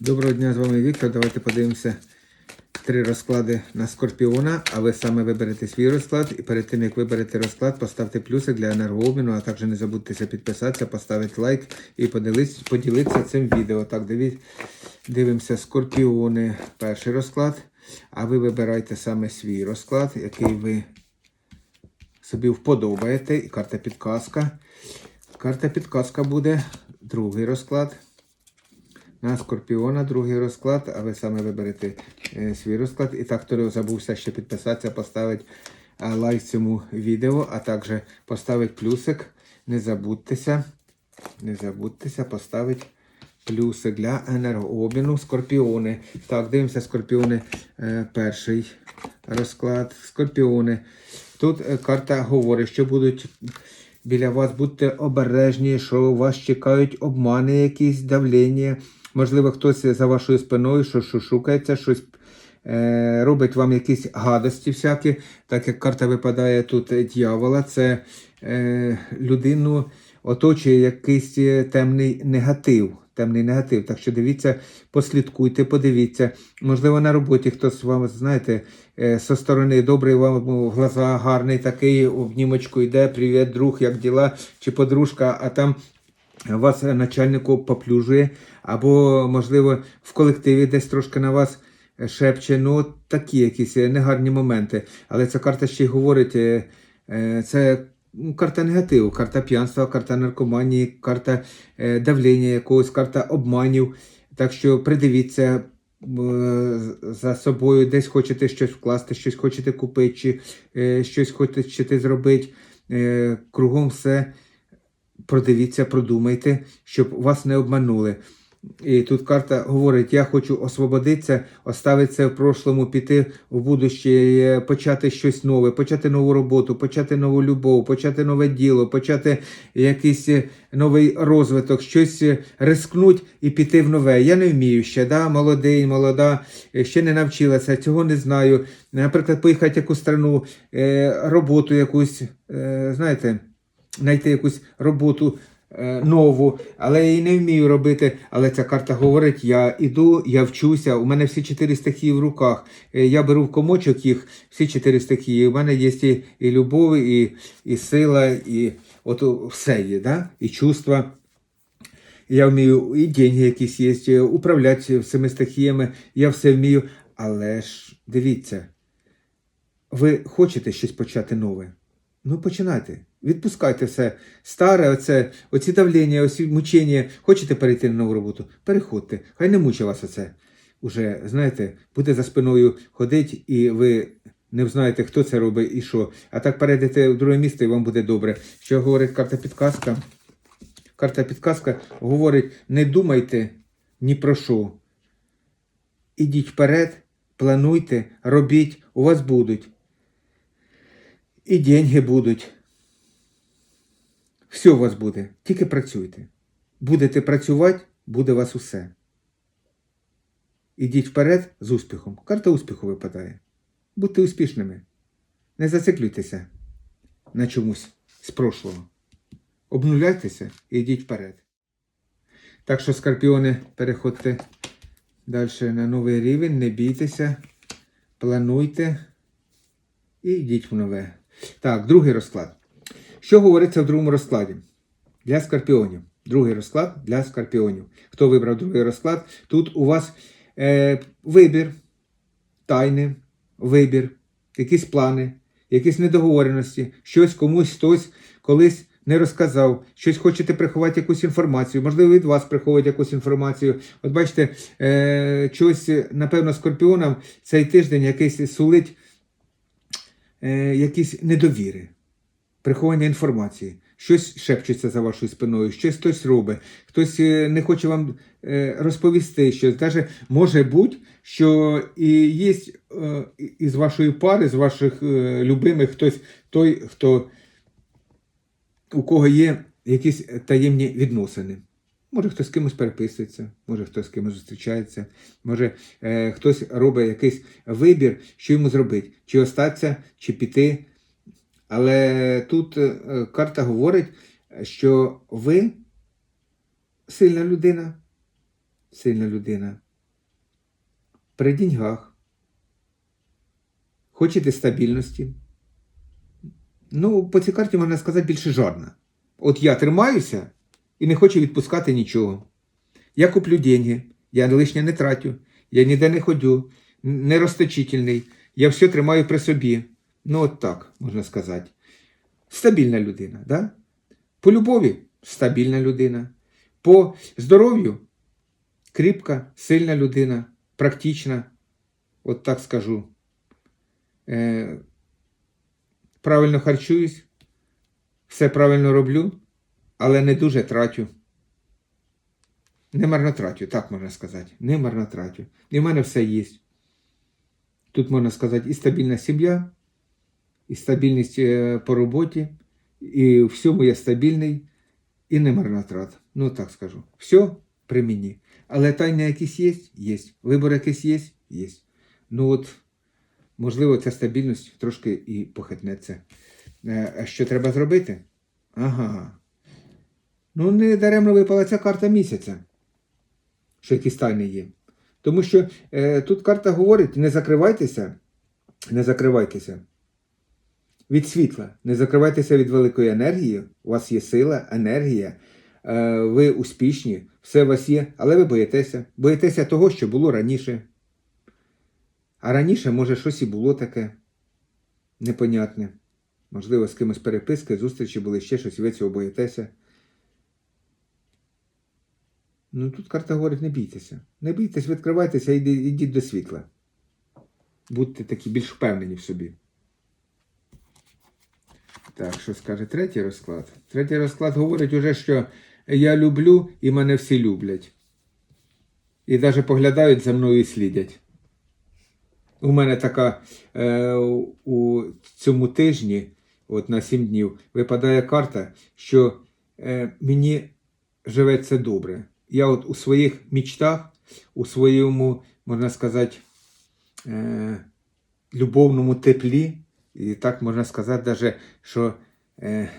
Доброго дня, з вами Віктор. Давайте подивимося три розклади на скорпіона, а ви саме виберете свій розклад. І перед тим, як виберете розклад, поставте плюсик для енергообміну, а також не забудьте підписатися, поставити лайк і поділитися, поділитися цим відео. Так, диві- дивимося скорпіони, перший розклад. А ви вибирайте саме свій розклад, який ви собі вподобаєте. І карта підказка. Карта підказка буде другий розклад. На Скорпіона другий розклад, а ви саме виберете е, свій розклад. І так, хто забувся ще підписатися, поставити е, лайк цьому відео, а також поставити плюсик. Не забудьтеся, не забудьтеся поставити плюсик для енергообміну. Скорпіони. Так, дивимося, скорпіони. е, перший розклад. Скорпіони. Тут карта говорить, що будуть біля вас, будьте обережні, що вас чекають обмани, якісь давлення. Можливо, хтось за вашою спиною що шукається, щось е, робить вам якісь гадості всякі. Так як карта випадає тут дьявола, це е, людину оточує якийсь е, темний негатив. Темний негатив. Так що дивіться, послідкуйте, подивіться. Можливо, на роботі хтось вам, знаєте, со сторони добрий вам в глаза гарний такий, обнімочку йде, привіт, друг, як діла, чи подружка, а там вас начальнику поплюжує, або, можливо, в колективі десь трошки на вас шепче. Ну, такі якісь е, негарні моменти. Але ця карта ще й говорить, е, е, це ну, карта негативу, карта п'янства, карта наркоманії, карта е, давлення якогось, карта обманів. Так що придивіться. е, За собою десь хочете щось вкласти, щось хочете купити, чи е, щось хочете зробити. Е, кругом все продивіться, продумайте, щоб вас не обманули. І тут карта говорить: я хочу освободитися, оставитися в прошлому, піти в будуще, е, почати щось нове, почати нову роботу, почати нову любов, почати нове діло, почати якийсь е, новий розвиток, щось е, рискнуть і піти в нове. Я не вмію ще, да? молодий, молода, е, ще не навчилася, цього не знаю. Наприклад, поїхати в якусь страну, роботу якусь, знаєте знайти якусь роботу е, нову, але я її не вмію робити. Але ця карта говорить: я іду, я вчуся. У мене всі чотири стихії в руках. Е, Я беру в комочок їх, всі чотири стихії. У мене є і, і любов, і, і сила, і от все є, да? і чувства. Я вмію і деньги якісь є, управляти всіми стихіями, я все вмію. Але ж дивіться, ви хочете щось почати нове? Ну, починайте. Відпускайте все старе, оце, оці давлення, оці мучення. Хочете перейти на нову роботу? Переходьте. Хай не мучить вас оце. Уже, знаєте, буде за спиною ходити, і ви не знаєте, хто це робить і що. А так перейдете в друге місто, і вам буде добре. Що говорить карта підказка? Карта підказка говорить: не думайте ні про що. Ідіть вперед, плануйте, робіть, у вас будуть. І деньги будуть. Все у вас буде. Тільки працюйте. Будете працювати, буде у вас усе. Ідіть вперед з успіхом. Карта успіху випадає. Будьте успішними. Не зациклюйтеся на чомусь з прошлого. Обнуляйтеся і йдіть вперед. Так що, скорпіони, переходьте далі на новий рівень, не бійтеся, плануйте і йдіть в нове. Так, другий розклад. Що говориться в другому розкладі? Для скорпіонів. Другий розклад для скорпіонів. Хто вибрав другий розклад? Тут у вас е, вибір, тайни, вибір, якісь плани, якісь недоговореності, щось комусь хтось колись не розказав, щось хочете приховати якусь інформацію, можливо, від вас приховують якусь інформацію. От бачите, е, щось, напевно, скорпіонам цей тиждень якийсь сулить е, якісь недовіри, приховання інформації. Щось шепчеться за вашою спиною, щось хтось робить, хтось е, не хоче вам е, розповісти щось. Даже може бути, що і є е, із вашої пари, з ваших любимих хтось той, хто у кого є якісь таємні відносини. Може, хтось з кимось переписується, може хтось з кимось зустрічається, може хтось робить якийсь вибір, що йому зробити, чи остатися, чи піти. Але тут е, карта говорить, що ви сильна людина, сильна людина. при деньгах. Хочете стабільності. Ну, по цій карті можна сказати більше жодна. От я тримаюся і не хочу відпускати нічого. Я куплю деньги, я лишнє не тратю, я ніде не ходю, не розточительний, я все тримаю при собі. Ну, от так, можна сказати. Стабільна людина, да? По любові стабільна людина. По здоров'ю кріпка, сильна людина, практична, от так скажу. Е, правильно харчуюсь, все правильно роблю, але не дуже тратю. Не марнотратю, так можна сказати. Не марнотратю. І в мене все є. Тут можна сказати і стабільна сім'я, і стабільність е, по роботі, і в всьому я стабільний, і не марнотрат. Ну так скажу. Все при мені. Але тайна якісь є? Є. Вибор якийсь є? Є. Ну от, можливо, ця стабільність трошки і похитнеться. Е, А що треба зробити? Ага. Ну, не даремно випала ця карта місяця, що якісь тайни є. Тому що е, тут карта говорить: не закривайтеся, не закривайтеся від світла, не закривайтеся від великої енергії. У вас є сила, енергія, е, ви успішні, все у вас є, але ви боїтеся. Боїтеся того, що було раніше. А раніше, може, щось і було таке непонятне. Можливо, з кимось переписки, зустрічі були ще щось, і ви цього боїтеся. Ну тут карта говорить, не бійтеся. Не бійтесь, відкривайтеся і йдіть до світла. Будьте такі більш впевнені в собі. Так, що скаже третій розклад? Третій розклад говорить уже, що я люблю і мене всі люблять. І навіть поглядають за мною і слідять. У мене така е, у цьому тижні, от на 7 днів, випадає карта, що е, мені живеться добре. Я от у своїх мічтах, у своєму, можна сказати, е, любовному теплі, і так можна сказати, даже, що е,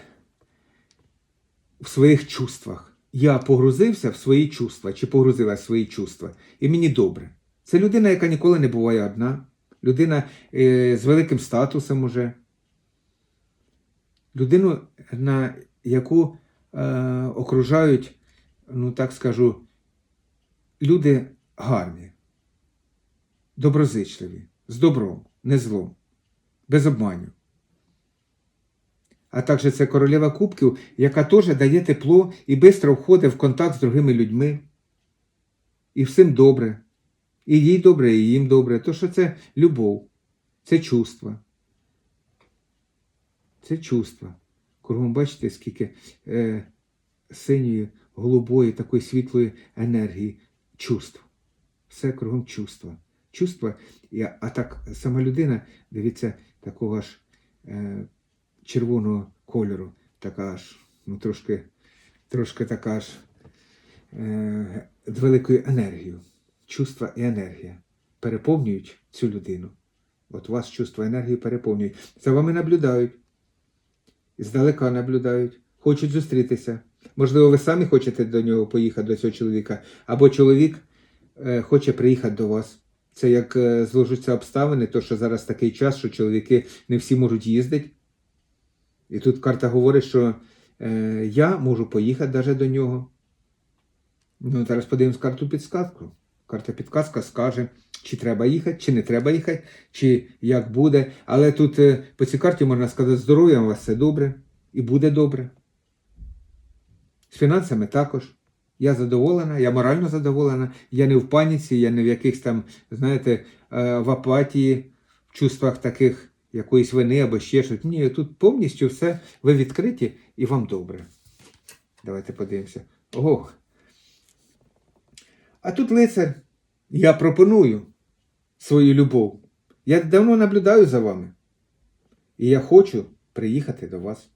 в своїх чувствах. Я погрузився в свої чувства, чи погрузилася в свої чувства, і мені добре. Це людина, яка ніколи не буває одна, людина е, з великим статусом уже. Людину, на яку е, окружають, ну так скажу, люди гарні, доброзичливі, з добром, не злом, без обманів. А також це королева кубків, яка теж дає тепло і швидко входить в контакт з другими людьми. І всім добре. І їй добре, і їм добре. То що це любов, це чувство. Це чувство. Кругом бачите, скільки е, синьої, голубої, такої світлої енергії, чувств. Все кругом чувства. Чувства, а так сама людина, дивіться, такого ж е, червоного кольору, така аж, ну трошки, трошки така ж е, з великою енергією. Чувства і енергія переповнюють цю людину. От вас чувства енергії переповнюють. За вами наблюдають. Здалека наблюдають, хочуть зустрітися. Можливо, ви самі хочете до нього поїхати, до цього чоловіка, або чоловік е, хоче приїхати до вас. Це як е, зложуться обставини, то що зараз такий час, що чоловіки не всі можуть їздити. І тут карта говорить, що е, я можу поїхати навіть до нього. Ну, зараз подивимось карту підсказку. Карта підказка скаже, чи треба їхати, чи не треба їхати, чи як буде. Але тут е, по цій карті можна сказати, здоров'ям у вас все добре і буде добре. З фінансами також. Я задоволена, я морально задоволена, я не в паніці, я не в якихось там, знаєте, е, в апатії, в чувствах таких якоїсь вини або ще щось. Ні, тут повністю все ви відкриті і вам добре. Давайте подивимося. Ох. А тут лицар. Я пропоную свою любов. Я давно наблюдаю за вами. І я хочу приїхати до вас.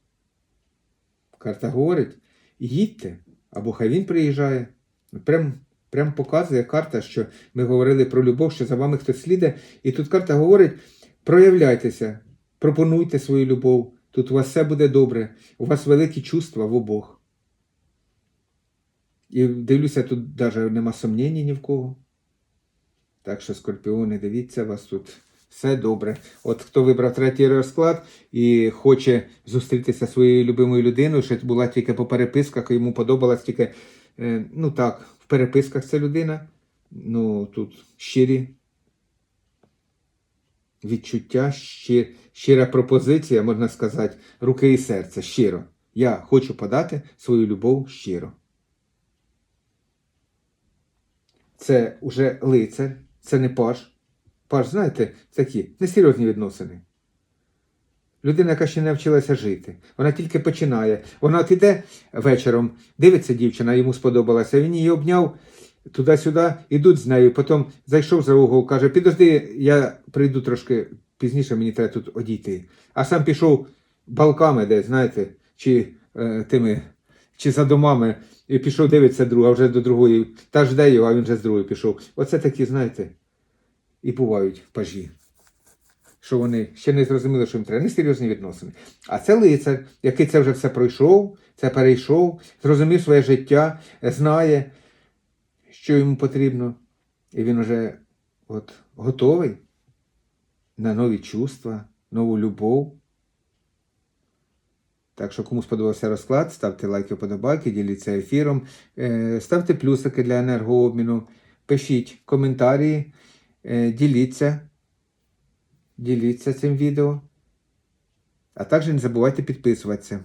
Карта говорить, їдьте, або хай він приїжджає. Прям, прям показує карта, що ми говорили про любов, що за вами хтось сліде. І тут карта говорить: проявляйтеся, пропонуйте свою любов. Тут у вас все буде добре, у вас великі чувства в обох. І дивлюся, тут навіть нема сумніння ні в кого. Так що, скорпіони, дивіться, вас тут все добре. От хто вибрав третій розклад і хоче зустрітися своєю любимою людиною, що була тільки по переписках, йому подобалась тільки, е, ну так, в переписках ця людина. Ну, тут щирі відчуття, щи- щира пропозиція, можна сказати, руки і серця, щиро. Я хочу подати свою любов щиро. Це вже лицар, це не паж. Паж, знаєте, такі несерйозні відносини. Людина, яка ще не навчилася жити. Вона тільки починає. Вона от іде вечором, дивиться дівчина, йому сподобалася. Він її обняв туди-сюди, ідуть з нею. Потім зайшов за угол, каже: підожди, я прийду трошки пізніше, мені треба тут одійти. А сам пішов балками, десь, знаєте, чи е, тими, чи за домами, і пішов дивитися друга, вже до другої. Та жде його, а він вже з другої пішов. Оце такі, знаєте, і бувають пажі. Що вони ще не зрозуміли, що їм треба. Несерйозні відносини. А це лицар, який це вже все пройшов, це перейшов, зрозумів своє життя, знає, що йому потрібно, і він вже от, готовий на нові чувства, нову любов. Так що, кому сподобався розклад, ставте лайки, вподобайки, діліться ефіром, е, ставте плюсики для енергообміну, пишіть коментарі, діліться. Діліться цим відео. А також не забувайте підписуватися.